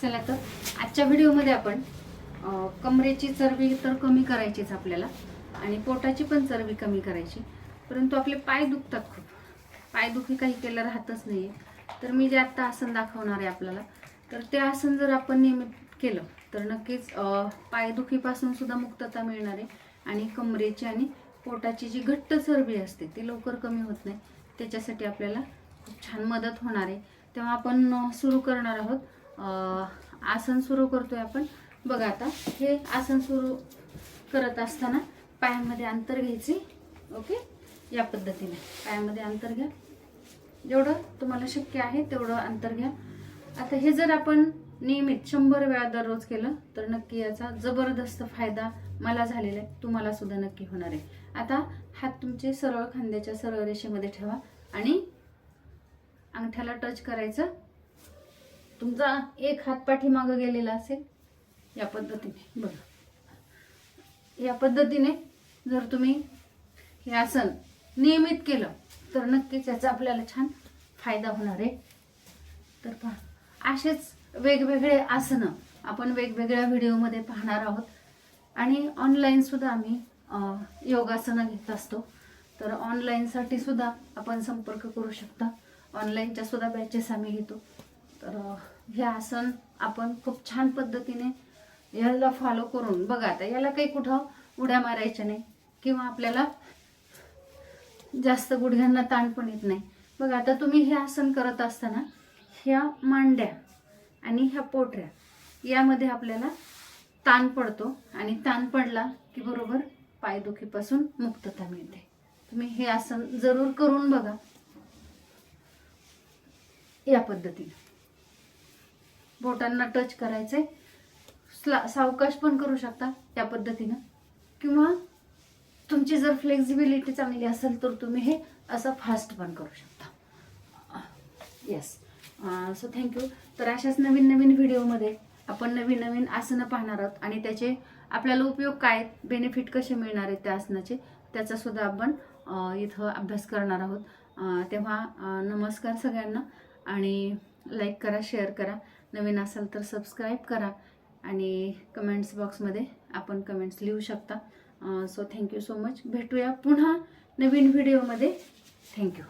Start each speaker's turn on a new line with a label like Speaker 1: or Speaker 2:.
Speaker 1: चला तर आजच्या व्हिडिओमध्ये आपण कमरेची चरबी तर कमी करायचीच आपल्याला आणि पोटाची पण चरबी कमी करायची. परंतु आपले पाय दुखतात खूप. पायदुखी काही केलं राहतच नाही तर मी जे आत्ता आसन दाखवणार आहे आपल्याला तर ते आसन जर आपण नियमित केलं तर नक्कीच पायदुखीपासून सुद्धा मुक्तता मिळणार आहे आणि कमरेची आणि पोटाची जी घट्ट चरबी असते ती लवकर कमी होत नाही. त्याच्यासाठी आपल्याला खूप छान मदत होणार आहे. तेव्हा आपण सुरू करणार आहोत. आसन सुरू करतोय आपण. बघा आता हे आसन सुरू करत असताना पायामध्ये अंतर घ्यायचे ओके? या पद्धतीने. पायामध्ये अंतर घ्या. जेवढं तुम्हाला शक्य आहे तेवढं अंतर घ्या. आता हे जर आपण नियमित शंभर वेळा दररोज केलं तर नक्की याचा जबरदस्त फायदा मला झालेला आहे. तुम्हाला सुद्धा नक्की होणार आहे. आता हात तुमचे सरळ खांद्याच्या सरळ रेषेमध्ये ठेवा आणि अंगठ्याला टच करायचं. तुमचा एक हात पाठीमागं गेलेला असेल? या पद्धतीने बघा. या पद्धतीने जर तुम्ही हे आसन नियमित केलं तर नक्कीच याचा आपल्याला छान फायदा होणार आहे. तर पहा असेच वेगवेगळे आसनं आपण वेगवेगळ्या व्हिडिओमध्ये पाहणार आहोत. आणि ऑनलाईन सुद्धा आम्ही योगासनं घेत असतो. तर ऑनलाईनसाठी सुद्धा आपण संपर्क करू शकता. ऑनलाईनच्या सुद्धा बॅचेस आम्ही घेतो. तर हे आसन आपण खूप छान पद्धतीने याला फॉलो करून बघा आता याला काही कुठं उड्या मारायच्या नाही किंवा आपल्याला जास्त गुडघ्यांना ताण पण येत नाही. बघा आता तुम्ही हे आसन करत असताना ह्या मांड्या आणि ह्या पोटऱ्या यामध्ये आपल्याला ताण पडतो आणि ताण पडला की बरोबर पायदुखीपासून मुक्तता मिळते. तुम्ही हे आसन जरूर करून बघा. या पद्धतीने. बोटांना टच करायचंय. स्ला सावकाश पण करू शकता त्या पद्धतीनं. किंवा तुमची जर फ्लेक्झिबिलिटी चांगली असेल तर तुम्ही हे असं फास्ट पण करू शकता. येस सो थँक्यू तर अशाच नवीन नवीन व्हिडिओमध्ये आपण नवीन नवीन आसनं पाहणार आहोत आणि त्याचे आपल्याला उपयोग काय बेनिफिट कसे मिळणार आहेत त्या आसनाचे त्याचासुद्धा आपण इथं अभ्यास करणार आहोत. तेव्हा नमस्कार सगळ्यांना आणि लाईक करा शेअर करा. नवीन असाल तर सबस्क्राईब करा आणि कमेंट्स बॉक्समध्ये आपण कमेंट्स लिहू शकता. सो थँक्यू सो मच भेटूया पुन्हा नवीन व्हिडिओमध्ये थँक्यू